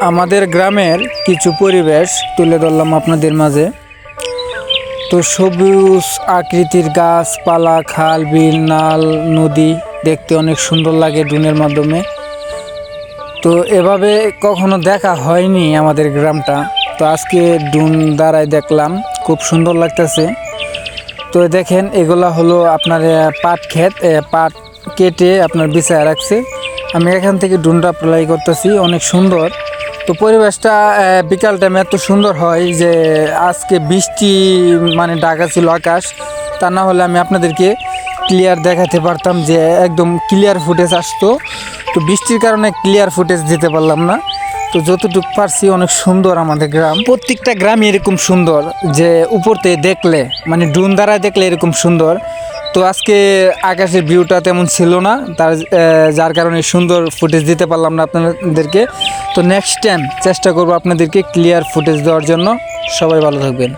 আমাদের গ্রামের কিছু পরিবেশ তুলে ধরলাম আপনাদের মাঝে। তো সবুজ আকৃতির গাছপালা, খাল, বিল, নাল, নদী দেখতে অনেক সুন্দর লাগে ড্রোনের মাধ্যমে। তো এভাবে কখনো দেখা হয়নি আমাদের গ্রামটা। তো আজকে ড্রোন দ্বারাই দেখলাম, খুব সুন্দর লাগতেছে। তো দেখেন, এগুলা হলো আপনার পাট ক্ষেত পাট কেটে আপনার বিছায় রাখছে। আমি এখান থেকে ড্রোনটা অ্যাপ্লাই করতেছি, অনেক সুন্দর। তো পরিবেশটা বিকাল টাইমে এত সুন্দর হয় যে আজকে বৃষ্টি মানে ঢাকা ছিল আকাশ, তা না হলে আমি আপনাদেরকে ক্লিয়ার দেখাতে পারতাম যে একদম ক্লিয়ার ফুটেজ আসতো। তো বৃষ্টির কারণে ক্লিয়ার ফুটেজ দিতে পারলাম না। তো যতটুকু পারছি অনেক সুন্দর আমাদের গ্রাম। প্রত্যেকটা গ্রামই এরকম সুন্দর যে উপরতে দেখলে মানে ড্রোন দ্বারা দেখলে এরকম সুন্দর। তো আজকে আকাশের ভিউটা তেমন ছিল না, তার যার কারণে সুন্দর ফুটেজ দিতে পারলাম না আপনাদেরকে। তো নেক্সট টাইম চেষ্টা করব আপনাদেরকে ক্লিয়ার ফুটেজ দেওয়ার জন্য। সবাই ভালো থাকবেন।